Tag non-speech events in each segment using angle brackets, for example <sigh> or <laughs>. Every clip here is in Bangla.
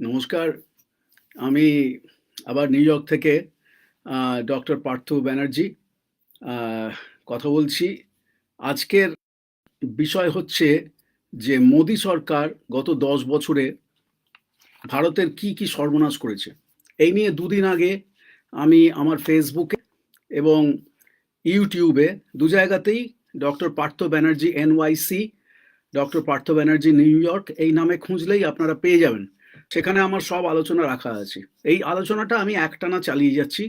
নমস্কার। আমি আবার নিউ ইয়র্ক থেকে ডক্টর পার্থ ব্যানার্জি কথা বলছি। আজকের বিষয় হচ্ছে যে, মোদী সরকার গত দশ বছরে ভারতের কি কি সর্বনাশ করেছে। এই নিয়ে দুদিন আগে আমি আমার ফেসবুকে এবং ইউটিউবে দু জায়গাতেই doctor Partha Banerjee NYC doctor Partha Banerjee New York এই নামে খুঁজলেই আপনারা পেয়ে যাবেন। সেখানে আমার সব আলোচনা রাখা আছে। এই আলোচনাটা আমি একটানা চালিয়ে যাচ্ছি।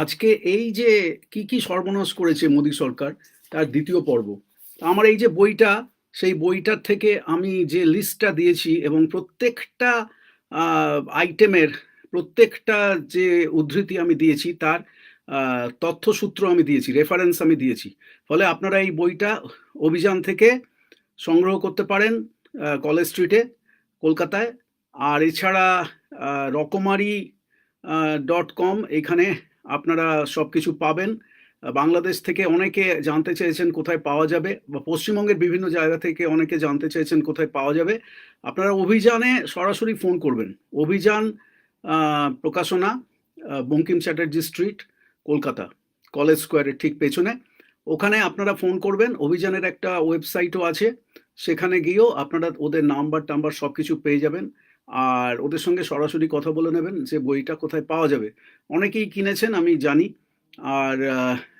আজকে এই যে কি কি সর্বনাশ করেছে মোদী সরকার, তার দ্বিতীয় পর্ব। আমার এই যে বইটা, সেই বইটার থেকে আমি যে লিস্টটা দিয়েছি এবং প্রত্যেকটা আইটেমের প্রত্যেকটা যে উদ্ধৃতি আমি দিয়েছি, তার তথ্যসূত্র আমি দিয়েছি রেফারেন্স আমি দিয়েছি। ফলে আপনারা এই বইটা অভিযান থেকে সংগ্রহ করতে পারেন কলেজ স্ট্রিটে, কলকাতায়। আর এছাড়া রকমারি ডট কম এখানে আপনারা সব কিছু পাবেন। বাংলাদেশ থেকে অনেকে জানতে চেয়েছেন কোথায় পাওয়া যাবে বা পশ্চিমবঙ্গের বিভিন্ন জায়গা থেকে অনেকে জানতে চেয়েছেন কোথায় পাওয়া যাবে। আপনারা অভিযানে সরাসরি ফোন করবেন। অভিযান প্রকাশনা বঙ্কিম চ্যাটার্জি স্ট্রিট, কলকাতা, কলেজ স্কোয়ারের ঠিক পেছনে। ওখানে আপনারা ফোন করবেন। অভিযানের একটা ওয়েবসাইটও আছে। সেখানে গিয়েও আপনারা ওদের নাম্বার টাম্বার সব কিছু পেয়ে যাবেন। আর ওদের সঙ্গে সরাসরি কথা বলে নেবেন যে বইটা কোথায় পাওয়া যাবে। অনেকেই কিনেছেন, আমি জানি। আর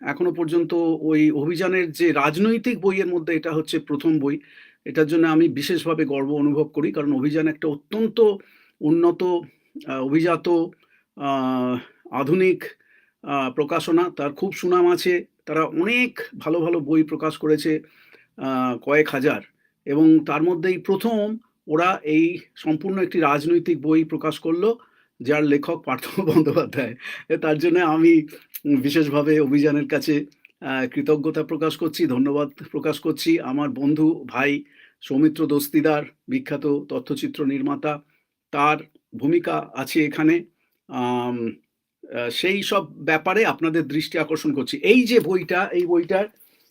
এখনও পর্যন্ত ওই অভিযানের যে রাজনৈতিক বইয়ের মধ্যে এটা হচ্ছে প্রথম বই, এটার জন্য আমি বিশেষভাবে গর্ব অনুভব করি। কারণ অভিযান একটা অত্যন্ত উন্নত অভিজাত আধুনিক প্রকাশনা। তার খুব সুনাম আছে। তারা অনেক ভালো ভালো বই প্রকাশ করেছে কয়েক হাজার। এবং তার মধ্যেই প্রথম ওরা এই সম্পূর্ণ একটি রাজনৈতিক বই প্রকাশ করল, যার লেখক পার্থ <laughs> বন্দ্যোপাধ্যায়। তার জন্য আমি বিশেষভাবে অভিযানের কাছে কৃতজ্ঞতা প্রকাশ করছি, ধন্যবাদ প্রকাশ করছি। আমার বন্ধু, ভাই, সৌমিত্র দস্তিদার, বিখ্যাত তথ্যচিত্র নির্মাতা, তার ভূমিকা আছে এখানে। সেই সব ব্যাপারে আপনাদের দৃষ্টি আকর্ষণ করছি। এই যে বইটা, এই বইটার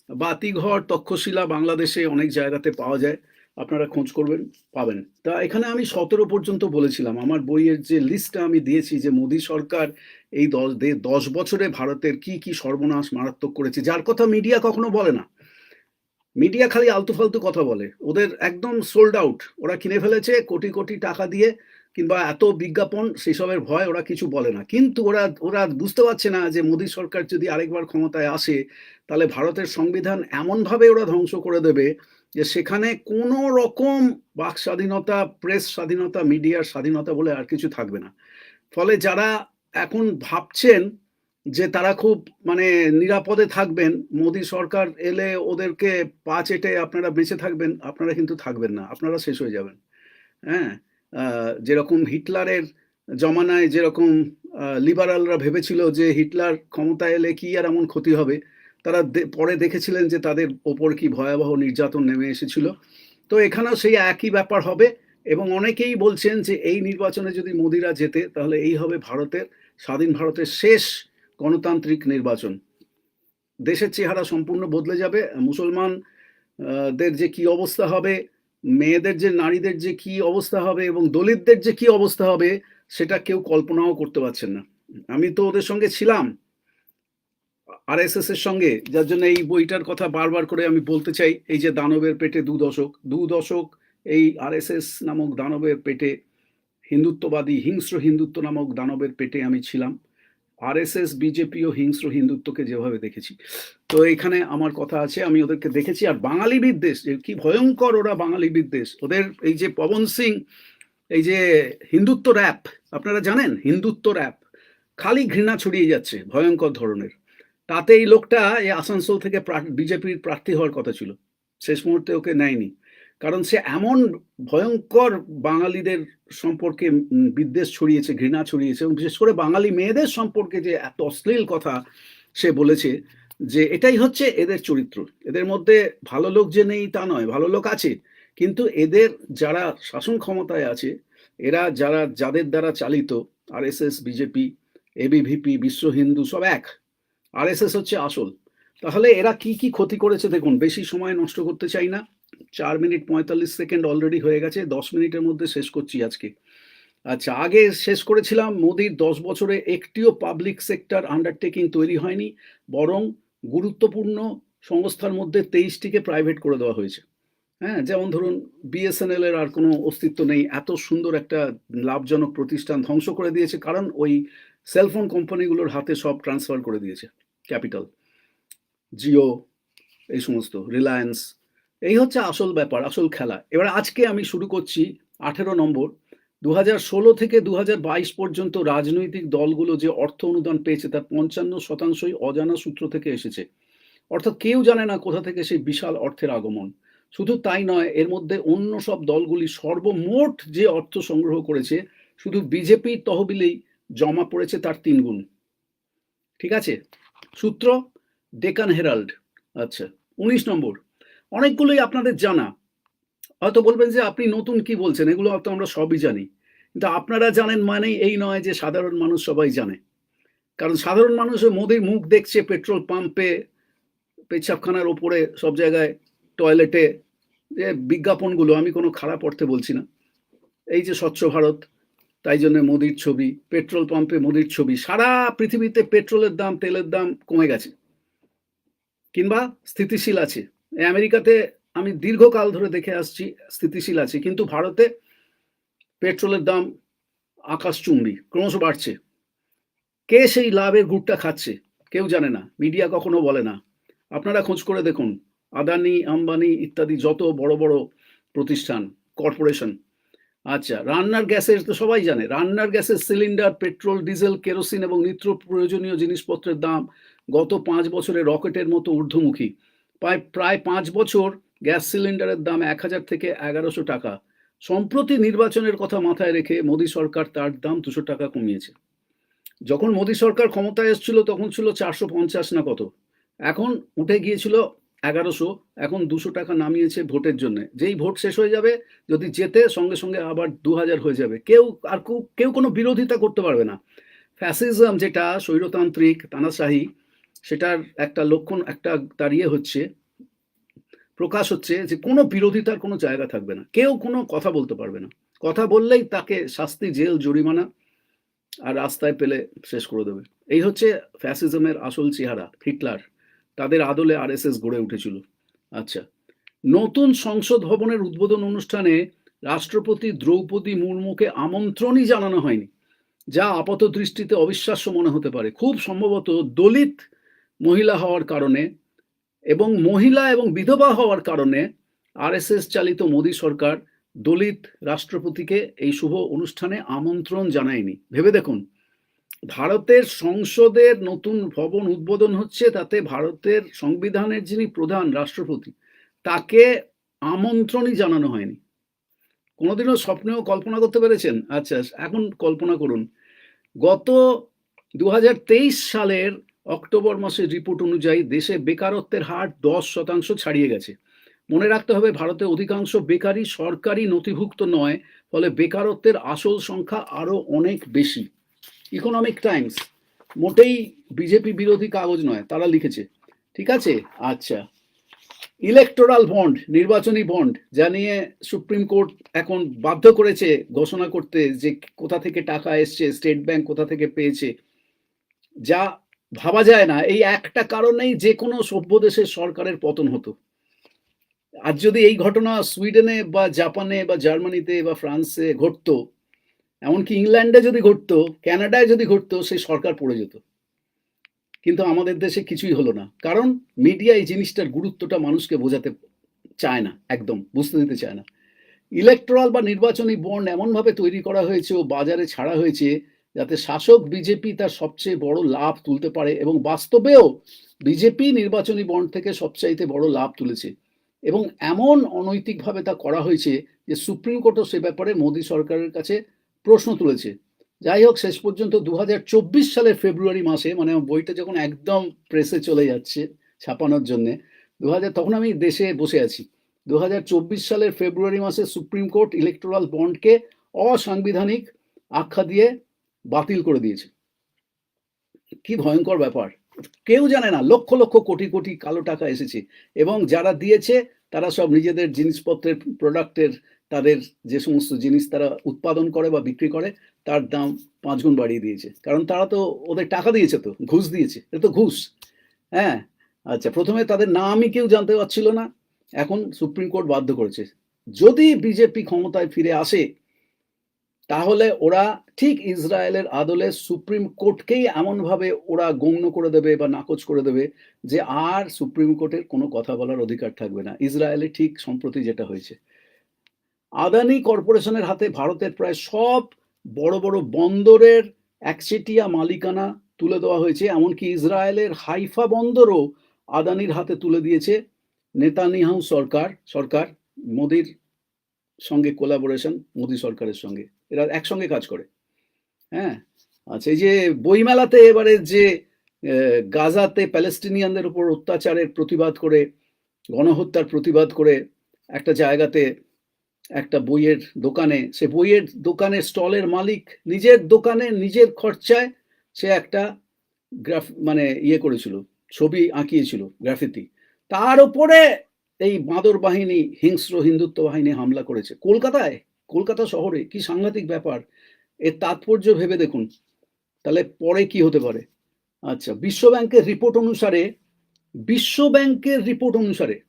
বাতিঘর, তক্ষশিলা বাংলাদেশে অনেক জায়গাতে পাওয়া যায়। আপনারা খোঁজ করবেন, পাবেন। তা এখানে আমি সতেরো পর্যন্ত বলেছিলাম। আমার বইয়ের যে লিস্টটা আমি দিয়েছি যে মোদী সরকার এই দশ দশ বছরে ভারতের কি কি সর্বনাশ মারাত্মক করেছে, যার কথা মিডিয়া কখনো বলে না। মিডিয়া খালি আলতু ফালতু কথা বলে। ওদের একদম সোল্ড আউট ওরা কিনে ফেলেছে কোটি কোটি টাকা দিয়ে, কিংবা এত বিজ্ঞাপন, সেসবের ভয় ওরা কিছু বলে না। কিন্তু ওরা ওরা বুঝতে পারছে না যে মোদী সরকার যদি আরেকবার ক্ষমতায় আসে, তাহলে ভারতের সংবিধান এমনভাবে ওরা ধ্বংস করে দেবে যে সেখানে কোনো রকম বাক স্বাধীনতা, প্রেস স্বাধীনতা, মিডিয়ার স্বাধীনতা বলে আর কিছু থাকবে না। ফলে যারা এখন ভাবছেন যে তারা খুব মানে নিরাপদে থাকবেন, মোদী সরকার এলে ওদেরকে পা চেটে আপনারা বেঁচে থাকবেন, আপনারা কিন্তু থাকবেন না, আপনারা শেষ হয়ে যাবেন। হ্যাঁ? যেরকম হিটলারের জমানায় যেরকম লিবারালরা ভেবেছিল যে হিটলার ক্ষমতা এলে কি আর এমন ক্ষতি হবে তারা পরে দেখেছিলেন যে তাদের ওপর কি ভয়াবহ নির্যাতন নেমে এসেছিল। তো এখানেও সেই একই ব্যাপার হবে এবং অনেকেই বলছেন যে এই নির্বাচনে যদি মোদিরা জেতে, তাহলে এই হবে ভারতের, স্বাধীন ভারতের শেষ গণতান্ত্রিক নির্বাচন। দেশের চেহারা সম্পূর্ণ বদলে যাবে। মুসলমান দের যে কি অবস্থা হবে, মেয়েদের যে, নারীদের যে কি অবস্থা হবে এবং দলিতদের যে কি অবস্থা হবে, সেটা কেউ কল্পনাও করতে পারছেন না। আমি তো ওদের সঙ্গে ছিলাম। আরএসএস এর সঙ্গে, যার জন্য এই বইটার কথা বারবার করে আমি বলতে চাই, এই যে দানবের পেটে দু দশক দু দশক এই আরএসএস নামক দানবের পেটে, হিন্দুত্ববাদী হিংস্র হিন্দুত্ব নামক দানবের পেটে আমি ছিলাম। আরএসএস বিজেপি ও হিংস্র হিন্দুত্বকে যেভাবে দেখেছি। তো এখানে আমার কথা আছে, আমি ওদেরকে দেখেছি, আর বাঙালি বিদ্বেষ কি ভয়ঙ্কর ওরা বাঙালি বিদ্বেষ। ওদের এই যে পবন সিং, এই যে হিন্দুত্ব র্যাপ আপনারা জানেন? হিন্দুত্ব র্যাপ খালি ঘৃণা ছড়িয়ে যাচ্ছে ভয়ঙ্কর ধরনের। তাতে এই লোকটা এই আসানসোল থেকে বিজেপির প্রার্থী হওয়ার কথা ছিল। শেষ মুহূর্তে ওকে নেয়নি। কারণ সে এমন ভয়ঙ্কর বাঙালিদের সম্পর্কে বিদ্বেষ ছড়িয়েছে, ঘৃণা ছড়িয়েছে এবং বিশেষ করে বাঙালি মেয়েদের সম্পর্কে যে এত অশ্লীল কথা সে বলেছে যে এটাই হচ্ছে এদের চরিত্র। এদের মধ্যে ভালো লোক যে নেই তা নয়, ভালো লোক আছে। কিন্তু এদের যারা শাসন ক্ষমতায় আছে, এরা যারা, যাদের দ্বারা চালিত, আরএসএস, বিজেপি এবিভিপি বিশ্ব হিন্দু সব এক। আরএসএস হচ্ছে আসল। তাহলে এরা কি কি ক্ষতি করেছে দেখুন, বেশি সময় নষ্ট করতে চাই না। চার মিনিট পঁয়তাল্লিশ সেকেন্ড অলরেডি হয়ে গেছে, দশ মিনিটের মধ্যে শেষ করছি আজকে। আচ্ছা আগে শেষ করেছিলাম, মোদির দশ বছরে একটিও পাবলিক সেক্টর আন্ডারটেকিং তৈরি হয়নি, বরং গুরুত্বপূর্ণ সংস্থার মধ্যে তেইশটিকে প্রাইভেট করে দেওয়া হয়েছে। হ্যাঁ যেমন ধরুন বিএসএনএল এর আর কোনো অস্তিত্ব নেই, এত সুন্দর একটা লাভজনক প্রতিষ্ঠান ধ্বংস করে দিয়েছে, কারণ ওই সেলফোন কোম্পানিগুলোর হাতে সব ট্রান্সফার করে দিয়েছে। ক্যাপিটাল, জিও, এই সমস্ত, রিলায়েন্স, এই হচ্ছে আসল ব্যাপার, আসল খেলা। এবার আজকে আমি শুরু করছি আঠেরো নম্বর। দু ষোলো থেকে দু হাজার বাইশ পর্যন্ত রাজনৈতিক দলগুলো যে অর্থ অনুদান পেয়েছে তার পঞ্চান্ন শতাংশই অজানা সূত্র থেকে এসেছে। অর্থাৎ কেউ জানে না কোথা থেকে সেই বিশাল অর্থের আগমন। শুধু তাই নয়, এর মধ্যে অন্য সব দলগুলি সর্বমোট যে অর্থ সংগ্রহ করেছে, শুধু বিজেপির তহবিলেই জমা পড়েছে তার তিন গুণ ঠিক আছে? সূত্র ডেকান হেরাল্ড। আচ্ছা উনিশ নম্বর। অনেকগুলোই আপনাদের জানা। হয়তো বলবেন যে আপনি নতুন কি বলছেন, এগুলো তো আমরা সবই জানি। কিন্তু আপনারা জানেন মানেই এই নয় যে সাধারণ মানুষ সবাই জানে। কারণ সাধারণ মানুষ মোদির মুখ দেখছে পেট্রোল পাম্পে, পেচ্ছাপখানার ওপরে, সব জায়গায়, টয়লেটে যে বিজ্ঞাপনগুলো, আমি কোনো খারাপ অর্থে বলছি না। এই যে স্বচ্ছ ভারত তাই জন্য মোদির ছবি, পেট্রোল পাম্পে মোদির ছবি, সারা পৃথিবীতে পেট্রোলের দাম, তেলের দাম কমে গেছে। কিংবা স্থিতিশীল আছে। আমেরিকাতে আমি দীর্ঘকাল ধরে দেখে আসছি, স্থিতিশীল আছে। কিন্তু ভারতে পেট্রোলের দাম আকাশচুম্বী, ক্রমশ বাড়ছে। কে সেই লাভের গুড়টা খাচ্ছে, কেউ জানে না। মিডিয়া কখনো বলে না। আপনারা খোঁজ করে দেখুন। আদানি, আম্বানি ইত্যাদি যত বড় বড় প্রতিষ্ঠান, কর্পোরেশন আচ্ছা রান্নার গ্যাসের তো সবাই জানে, রান্নার গ্যাসের সিলিন্ডার, পেট্রোল, ডিজেল, কেরোসিন এবং নিত্য প্রয়োজনীয় জিনিসপত্রের দাম গত পাঁচ বছরে রকেটের মতো ঊর্ধ্বমুখী। প্রায় প্রায় পাঁচ বছর গ্যাস সিলিন্ডারের দাম এক হাজার থেকে এগারোশো টাকা। সম্প্রতি নির্বাচনের কথা মাথায় রেখে মোদী সরকার তার দাম দুশো টাকা কমিয়েছে। যখন মোদী সরকার ক্ষমতায় এসেছিল তখন ছিল চারশো পঞ্চাশ না কত? এখন উঠে গিয়েছিল এগারোশো, এখন দুশো টাকা নামিয়েছে ভোটের জন্য। যেই ভোট শেষ হয়ে যাবে, যদি যেতে সঙ্গে সঙ্গে আবার দু হাজার হয়ে যাবে। কেউ আর কেউ- কোনো বিরোধিতা করতে পারবে না। ফ্যাসিজম যেটা, স্বৈরতান্ত্রিক, তানাশাহী, সেটার একটা লক্ষণ, একটা দাঁড়িয়ে হচ্ছে, প্রকাশ হচ্ছে যে কোনো বিরোধিতার কোনো জায়গা থাকবে না। কেউ কোনো কথা বলতে পারবে না। কথা বললেই তাকে শাস্তি, জেল, জরিমানা আর রাস্তায় পেলে শেষ করে দেবে। এই হচ্ছে ফ্যাসিজমের আসল চেহারা, হিটলার। তাদের আদলে আরএসএস গড়ে উঠেছিল। আচ্ছা নতুন সংসদ ভবনের উদ্বোধন অনুষ্ঠানে রাষ্ট্রপতি দ্রৌপদী মুর্মুকে আমন্ত্রণই জানানো হয়নি, যা আপাত দৃষ্টিতে অবিশ্বাস্য মনে হতে পারে। খুব সম্ভবত দলিত মহিলা হওয়ার কারণে এবং মহিলা এবং বিধবা হওয়ার কারণে আরএসএস চালিত মোদী সরকার দলিত রাষ্ট্রপতিকে এই শুভ অনুষ্ঠানে আমন্ত্রণ জানায়নি। ভেবে দেখুন ভারতের সংসদের নতুন ভবন উদ্বোধন হচ্ছে, তাতে ভারতের সংবিধানের যিনি প্রধান রাষ্ট্রপতি, তাকে আমন্ত্রণই জানানো হয়নি। কোনোদিনও স্বপ্নেও কল্পনা করতে পেরেছেন? আচ্ছা এখন কল্পনা করুন। গত দুহাজার তেইশ সালের অক্টোবর মাসের রিপোর্ট অনুযায়ী দেশে বেকারত্বের হার দশ শতাংশ ছাড়িয়ে গেছে। মনে রাখতে হবে ভারতে অধিকাংশ বেকারি সরকারি নথিভুক্ত নয়, ফলে বেকারত্বের আসল সংখ্যা আরও অনেক বেশি। ইকোনমিক টাইমস মোটেই বিজেপি বিরোধী কাগজ নয়, তারা লিখেছে। ঠিক আছে? আচ্ছা। ইলেকটোরাল বন্ড নির্বাচনী বন্ড যা নিয়ে সুপ্রিম কোর্ট এখন বাধ্য করেছে, ঘোষণা করতে যে কোথা থেকে টাকা এসছে স্টেট ব্যাংক কোথা থেকে পেয়েছে, যা ভাবা যায় না। এই একটা কারণেই যে কোনো সভ্য দেশের সরকারের পতন হতো। আর যদি এই ঘটনা সুইডেনে বা জাপানে বা জার্মানিতে বা ফ্রান্সে ঘটতো এমনকি ইংল্যান্ডে যদি ঘটতো, কানাডায় যদি ঘটতো, সেই সরকার পড়ে যেত। কিন্তু আমাদের দেশে কিছুই হলো না। কারণ মিডিয়া এই জিনিসটার গুরুত্বটা মানুষকে বোঝাতে চায় না, একদম বুঝতে দিতে চায় না। ইলেকট্রাল বা নির্বাচনী বন্ড এমনভাবে তৈরি করা হয়েছে ও বাজারে ছাড়া হয়েছে, যাতে শাসক বিজেপি তার সবচেয়ে বড় লাভ তুলতে পারে এবং বাস্তবেও বিজেপি নির্বাচনী বন্ড থেকে সবচাইতে বড় লাভ তুলেছে। এবং এমন অনৈতিকভাবে তা করা হয়েছে যে সুপ্রিম কোর্টও সে ব্যাপারে মোদী সরকারের কাছে প্রশ্ন তুলেছে। যাই হোক, শেষ পর্যন্ত দু হাজার চব্বিশ সালের ফেব্রুয়ারি মাসে মানে বইটা যখন একদম প্রেসে চলে যাচ্ছে ছাপানোর জন্যে দু হাজার তখন আমি দেশে বসে আছি। দু হাজার চব্বিশ সালের ফেব্রুয়ারি মাসে সুপ্রিম কোর্ট ইলেকটোরাল বন্ডকে অসাংবিধানিক আখ্যা দিয়ে বাতিল করে দিয়েছে। কি ভয়ঙ্কর ব্যাপার। কেউ জানে না, লক্ষ লক্ষ কোটি কোটি কালো টাকা এসেছে এবং যারা দিয়েছে, তারা সব নিজেদের জিনিসপত্রের প্রোডাক্টের তাদের যে সমস্ত জিনিস তারা উৎপাদন করে বা বিক্রি করে, তার দাম পাঁচ গুণ বাড়িয়ে দিয়েছে। কারণ তারা তো ওদের টাকা দিয়েছে তো, ঘুষ দিয়েছে। এটা তো ঘুষ। হ্যাঁ? আচ্ছা প্রথমে তাদের নামই কেউ জানতে পারছিল না। এখন সুপ্রিম কোর্ট বাধ্য করেছে। যদি বিজেপি ক্ষমতায় ফিরে আসে, তাহলে ওরা ঠিক ইসরায়েলের আদলে সুপ্রিম কোর্টকেই এমনভাবে ওরা গণ্য করে দেবে বা নাকচ করে দেবে যে আর সুপ্রিম কোর্টের কোনো কথা বলার অধিকার থাকবে না। ইসরায়েলে ঠিক সম্প্রতি যেটা হয়েছে। আদানি কর্পোরেশনের হাতে ভারতের প্রায় সব বড় বড় বন্দরের একচেটিয়া মালিকানা তুলে দেওয়া হয়েছে, এমনকি ইসরায়েলের হাইফা বন্দরও আদানির হাতে তুলে দিয়েছে। নেতানিয়াহু সরকার সরকার, মোদির সঙ্গে কোলাবোরেশন মোদি সরকারের সঙ্গে। এরা একসঙ্গে কাজ করে। হ্যাঁ আচ্ছা এই যে বইমেলাতে এবারে যে গাজাতে প্যালেস্টিনিয়ানদের উপর অত্যাচারের প্রতিবাদ করে, গণহত্যার প্রতিবাদ করে একটা জায়গাতে একটা বইয়ের দোকানে, সে বইয়ের দোকানের স্টলের মালিক নিজের দোকানে নিজের খরচায় সে একটা গ্রাফ মানে ইয়ে করেছিল, ছবি আঁকিয়েছিল গ্রাফিতি। তার উপরে এই বাঁদর বাহিনী, হিংস্র হিন্দুত্ব বাহিনী হামলা করেছে। কলকাতায়, কলকাতা শহরে কি সাংঘাতিক ব্যাপার? এর তাৎপর্য ভেবে দেখুন। তাহলে পরে কি হতে পারে? আচ্ছা বিশ্ব ব্যাংকের রিপোর্ট অনুসারে বিশ্ব ব্যাংকের রিপোর্ট অনুসারে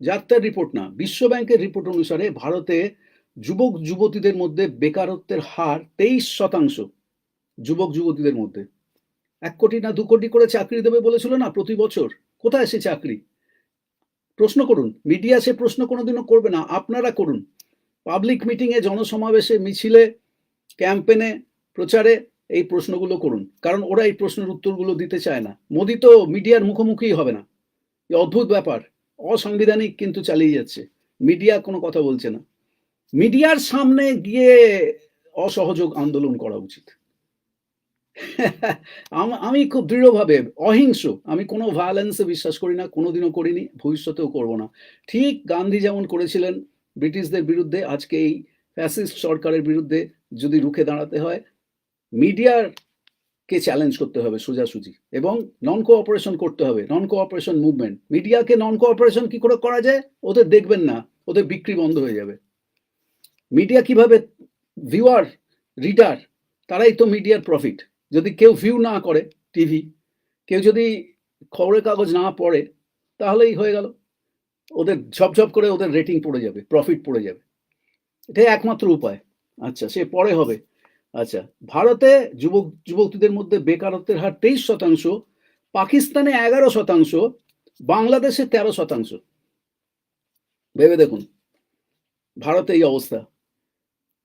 যাত্রার রিপোর্ট না বিশ্ব ব্যাংকের রিপোর্ট অনুসারে ভারতে যুবক, যুবতীদের মধ্যে বেকারত্বের হার তেইশ শতাংশ যুবক, যুবতীদের মধ্যে। এক কোটি না দু কোটি করে চাকরি দেবে বলেছিল না প্রতি বছর? কোথায় সে চাকরি? প্রশ্ন করুন মিডিয়া সে প্রশ্ন কোনোদিনও করবে না, আপনারা করুন। পাবলিক মিটিংয়ে জনসমাবেশে, মিছিলে ক্যাম্পেনে প্রচারে এই প্রশ্নগুলো করুন। কারণ ওরা এই প্রশ্নের উত্তরগুলো দিতে চায় না। মোদি তো মিডিয়ার মুখোমুখি হবে না। অদ্ভুত ব্যাপার। অসাংবিধানিক কিন্তু চালিয়ে যাচ্ছে। মিডিয়া কোনো কথা বলছে না। মিডিয়ার সামনে গিয়ে অসহযোগ আন্দোলন করা উচিত। আমি খুব দৃঢ়ভাবে অহিংস। আমি কোনো ভায়োলেন্সে বিশ্বাস করি না, কোনোদিনও করিনি, ভবিষ্যতেও করব না। ঠিক গান্ধী যেমন করেছিলেন ব্রিটিশদের বিরুদ্ধে, আজকে এই ফ্যাসিস্ট সরকারের বিরুদ্ধে যদি রুখে দাঁড়াতে হয়, মিডিয়ার কে চ্যালেঞ্জ করতে হবে সোজাসুজি এবং নন কোঅপারেশন করতে হবে নন কোঅপারেশন মুভমেন্ট মিডিয়াকে নন কোঅপারেশন কি করে করা যায়? ওদের দেখবেন না, ওদের বিক্রি বন্ধ হয়ে যাবে। মিডিয়া কীভাবে ভিউয়ার রিডার তারাই তো মিডিয়ার প্রফিট যদি কেউ ভিউ না করে টিভি কেউ যদি খবরের কাগজ না পড়ে, তাহলেই হয়ে গেল। ওদের ঝপঝপ করে ওদের রেটিং পড়ে যাবে প্রফিট পড়ে যাবে। এটাই একমাত্র উপায়। আচ্ছা সে পরে হবে। আচ্ছা ভারতে যুবক, যুবতীদের মধ্যে বেকারত্বের হার তেইশ শতাংশ, পাকিস্তানে এগারো শতাংশ, বাংলাদেশে তেরো শতাংশ। ভেবে দেখুন, ভারতে এই অবস্থা।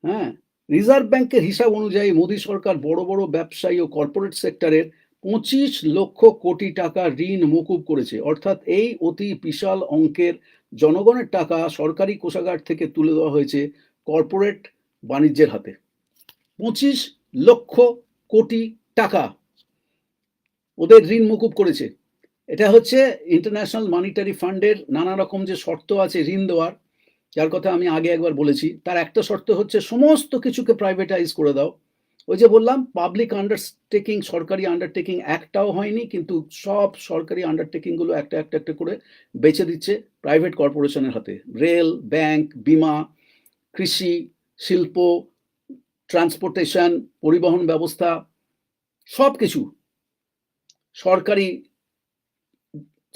হ্যাঁ রিজার্ভ ব্যাংকের হিসাব অনুযায়ী মোদী সরকার বড় বড় ব্যবসায়ী ও কর্পোরেট সেক্টরের পঁচিশ লক্ষ কোটি টাকা ঋণ মকুব করেছে। অর্থাৎ এই অতি বিশাল অঙ্কের জনগণের টাকা সরকারি কোষাগার থেকে তুলে দেওয়া হয়েছে কর্পোরেট বাণিজ্যের হাতে। পঁচিশ লক্ষ কোটি টাকা ওদের ঋণ মকুব করেছে। এটা হচ্ছে ইন্টারন্যাশনাল মনিটারি ফান্ডের নানা রকম যে শর্ত আছে ঋণ দেওয়ার, যার কথা আমি আগে একবার বলেছি। তার একটা শর্ত হচ্ছে সমস্ত কিছুকে প্রাইভেটাইজ করে দাও। ওই যে বললাম পাবলিক আন্ডারটেকিং সরকারি আন্ডারটেকিং একটাও হয়নি, কিন্তু সব সরকারি আন্ডারটেকিংগুলো একটা একটা একটা করে বেচে দিচ্ছে প্রাইভেট কর্পোরেশনের হাতে। রেল ব্যাংক বিমা, কৃষি, শিল্প ট্রান্সপোর্টেশন পরিবহন ব্যবস্থা সব কিছু সরকারি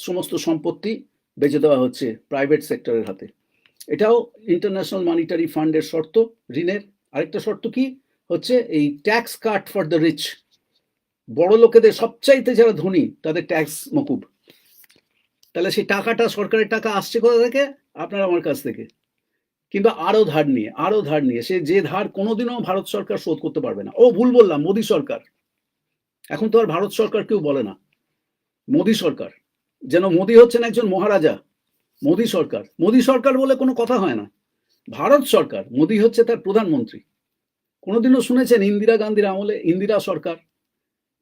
সমস্ত সম্পত্তি বেচে দেওয়া হচ্ছে প্রাইভেট সেক্টরের হাতে। এটাও ইন্টারন্যাশনাল মনিটারি ফান্ডের শর্ত, ঋণের। আরেকটা শর্ত কি? হচ্ছে এই tax cut for the rich বড় লোকেদের সবচাইতে যারা ধনী, তাদের ট্যাক্স মকুব। তাহলে সেই টাকাটা সরকারের টাকা আসছে কোথা থেকে? আপনার আমার কাছ থেকে। কিংবা আরও ধার নিয়ে, আরও ধার নিয়ে, সে যে ধার কোনোদিনও ভারত সরকার শোধ করতে পারবে না। ও ভুল বললাম, মোদী সরকার। এখন তো আর ভারত সরকার কেউ বলে না। মোদী সরকার। যেন মোদী হচ্ছেন একজন মহারাজা। মোদী সরকার। মোদী সরকার বলে কোনো কথা হয় না। ভারত সরকার, মোদী হচ্ছে তার প্রধানমন্ত্রী। কোনোদিনও শুনেছেন ইন্দিরা গান্ধীর আমলে, ইন্দিরা সরকার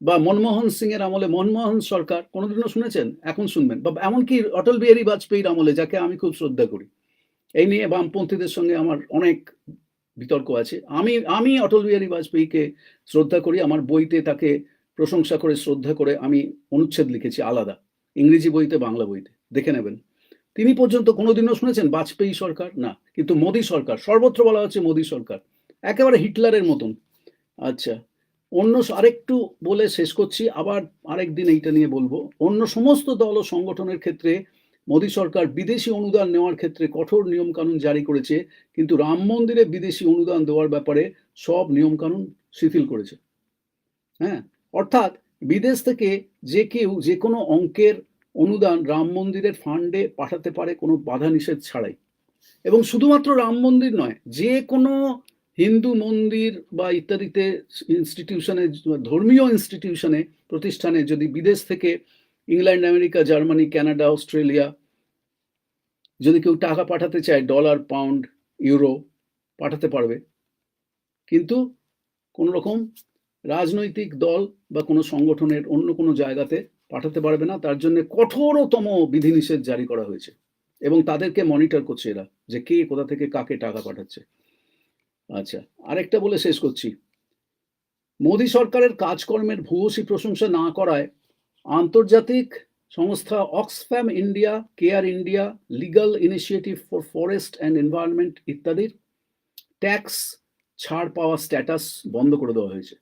বা মনমোহন সিং এর আমলে মনমোহন সরকার, কোনোদিনও শুনেছেন? এখন শুনবেন। বা এমনকি অটল বিহারী বাজপেয়ীর আমলে, যাকে আমি খুব শ্রদ্ধা করি। এই নিয়ে বামপন্থীদের সঙ্গে আমার অনেক বিতর্ক আছে। আমি আমি অটল বিহারী বাজপেয়ীকে শ্রদ্ধা করি, আমার বইতে তাকে প্রশংসা করে, শ্রদ্ধা করে আমি অনুচ্ছেদ লিখেছি আলাদা, ইংরেজি বইতে, বাংলা বইতে, দেখে নেবেন। তিনি পর্যন্ত কোনোদিনও শুনেছেন বাজপেয়ী সরকার? না, কিন্তু মোদী সরকার, সর্বত্র বলা হচ্ছে মোদী সরকার, একেবারে হিটলারের মতন। আচ্ছা অন্য আরেকটু বলে শেষ করছি, আবার আরেকদিন এইটা নিয়ে বলব। অন্য সমস্ত দল ও সংগঠনের ক্ষেত্রে মোদী সরকার বিদেশি অনুদান নেওয়ার ক্ষেত্রে কঠোর নিয়মকানুন জারি করেছে, কিন্তু রাম মন্দিরে বিদেশি অনুদান দেওয়ার ব্যাপারে সব নিয়মকানুন শিথিল করেছে। হ্যাঁ অর্থাৎ বিদেশ থেকে যে কেউ যে কোনো অঙ্কের অনুদান রাম মন্দিরের ফান্ডে পাঠাতে পারে কোনো বাধা নিষেধ ছাড়াই। এবং শুধুমাত্র রাম মন্দির নয়, যে কোনো হিন্দু মন্দির বা ইত্যাদিতে ইনস্টিটিউশনে ধর্মীয় ইনস্টিটিউশনে প্রতিষ্ঠানে যদি বিদেশ থেকে England, America, Germany, Canada, Australia. যদি কেউ টাকা পাঠাতে চায়, ডলার, পাউন্ড, ইউরো, পাঠাতে পারবে। কিন্তু কোনো রকম রাজনৈতিক দল বা কোনো সংগঠনের অন্য কোনো জায়গাতে পাঠাতে পারবে না। তার জন্য কঠোরতম বিধিনিষেধ জারি করা হয়েছে এবং তাদেরকে মনিটর করছে এরা যে কে কোথা থেকে কাকে টাকা পাঠাচ্ছে। আচ্ছা আরেকটা বলে শেষ করছি। মোদী সরকারের কাজকর্মের ভূয়সী প্রশংসা না করায় আন্তর্জাতিক সংস্থা Oxfam India, Care India, legal initiative for forest and environment ইত্যাদির ট্যাক্স ছাড় পাওয়া স্ট্যাটাস বন্ধ করে দেওয়া হয়েছে।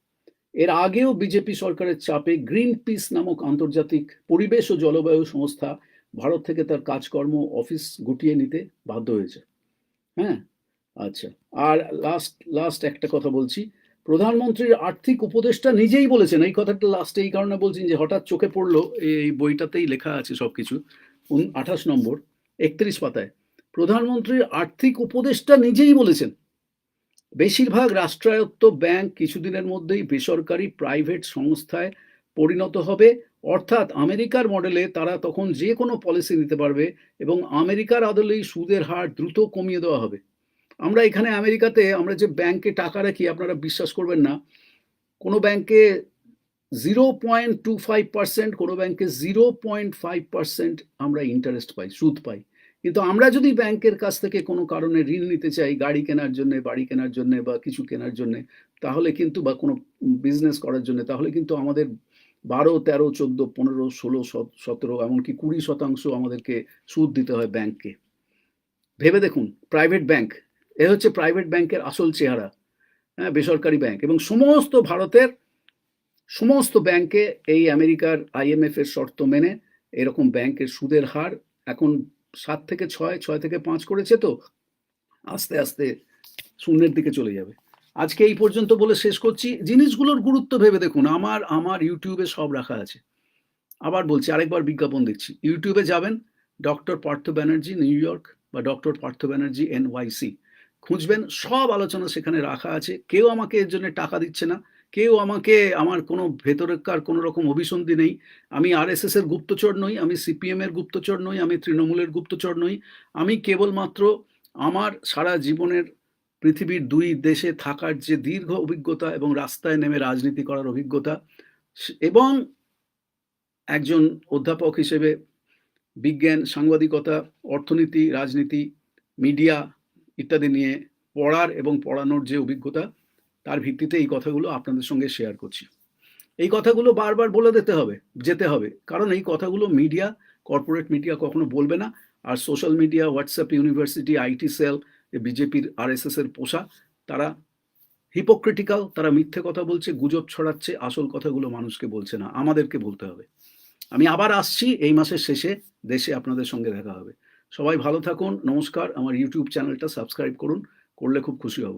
এর আগেও বিজেপি সরকারের চাপে গ্রিন পিস নামক আন্তর্জাতিক পরিবেশ ও জলবায়ু সংস্থা ভারত থেকে তার কাজকর্ম অফিস গুটিয়ে নিতে বাধ্য হয়েছে। হ্যাঁ? আচ্ছা। আর লাস্ট লাস্ট একটা কথা বলছি। প্রধানমন্ত্রীর আর্থিক উপদেষ্টা নিজেই বলেছেন, এই কথাটা লাস্টে এই কারণে বলছেন যে হঠাৎ চোখে পড়ল, এই বইটাতেই লেখা আছে সবকিছু আঠাশ নম্বর, একত্রিশ পাতায়। প্রধানমন্ত্রীর আর্থিক উপদেষ্টা নিজেই বলেছেন, বেশিরভাগ রাষ্ট্রায়ত্ত ব্যাংক কিছুদিনের মধ্যেই বেসরকারি প্রাইভেট সংস্থায় পরিণত হবে, অর্থাৎ আমেরিকার মডেলে তারা তখন যে কোনো পলিসি নিতে পারবে এবং আমেরিকার আদলেই সুদের হার দ্রুত কমিয়ে দেওয়া হবে। আমরা এখানে আমেরিকাতে আমরা যে ব্যাংকে টাকা রাখি, আপনারা বিশ্বাস করবেন না, কোনো ব্যাংকে zero point two five percent কোনো ব্যাংকে জিরো পয়েন্ট ফাইভ পার্সেন্ট আমরা ইন্টারেস্ট পাই, সুদ পাই। কিন্তু আমরা যদি ব্যাংকের কাছ থেকে কোনো কারণে ঋণ নিতে চাই, গাড়ি কেনার জন্য, বাড়ি কেনার জন্য বা কিছু কেনার জন্য, তাহলে কিন্তু বা কোনো বিজনেস করার জন্য, তাহলে কিন্তু আমাদের বারো, তেরো, চোদ্দ, পনেরো, ষোলো সতেরো, এমনকি কুড়ি শতাংশ আমাদেরকে সুদ দিতে হয় ব্যাংককে। ভেবে দেখুন প্রাইভেট ব্যাংক এ হচ্ছে প্রাইভেট ব্যাংকের আসল চেহারা হ্যাঁ বেসরকারি ব্যাংক এবং সমস্ত ভারতের সমস্ত ব্যাংকে এই আমেরিকার আইএমএফ এর শর্ত মেনে এরকম ব্যাংকের সুদের হার এখন সাত থেকে ছয় ছয় থেকে পাঁচ করেছে তো, আস্তে আস্তে শূন্যের দিকে চলে যাবে। আজকে এই পর্যন্ত বলে শেষ করছি। জিনিসগুলোর গুরুত্ব ভেবে দেখুন, আমার আমার ইউটিউবে সব রাখা আছে। আবার বলছি, আরেকবার বিজ্ঞাপন দিচ্ছি ইউটিউবে যাবেন doctor Partha Banerjee New York বা ডক্টর পার্থ ব্যানার্জি এনওয়াইসি খুঁজবেন, সব আলোচনা সেখানে রাখা আছে। কেউ আমাকে এর জন্য টাকা দিচ্ছে না, কেউ আমাকে আমার কোনো ভেতরেকার কোনো রকম অভিসন্ধি নেই। আমি আর এস এর গুপ্তচর নই, আমি সিপিএম এর গুপ্তচর নই, আমি তৃণমূলের গুপ্তচর নই। আমি কেবলমাত্র আমার সারা জীবনের পৃথিবীর দুই দেশে থাকার যে দীর্ঘ অভিজ্ঞতা এবং রাস্তায় নেমে রাজনীতি করার অভিজ্ঞতা এবং একজন অধ্যাপক হিসেবে বিজ্ঞান, সাংবাদিকতা, অর্থনীতি, রাজনীতি, মিডিয়া ইত্যাদি নিয়ে পড়ার এবং পড়ানোর যে অভিজ্ঞতা, তার ভিত্তিতে এই কথাগুলো আপনাদের সঙ্গে শেয়ার করছি। এই কথাগুলো বারবার বলে দিতে হবে, যেতে হবে। কারণ এই কথাগুলো মিডিয়া কর্পোরেট মিডিয়া কখনো বলবে না। আর social media WhatsApp university IT cell বিজেপির আর এস এস এর পোষা, তারা হিপোক্রিটিক্যাল তারা মিথ্যে কথা বলছে, গুজব ছড়াচ্ছে, আসল কথাগুলো মানুষকে বলছে না। আমাদেরকে বলতে হবে। আমি আবার আসছি এই মাসের শেষে দেশে আপনাদের সঙ্গে দেখা হবে। সবাই ভালো থাকুন নমস্কার। আমার ইউটিউব চ্যানেলটা সাবস্ক্রাইব করুন করলে খুব খুশি হব।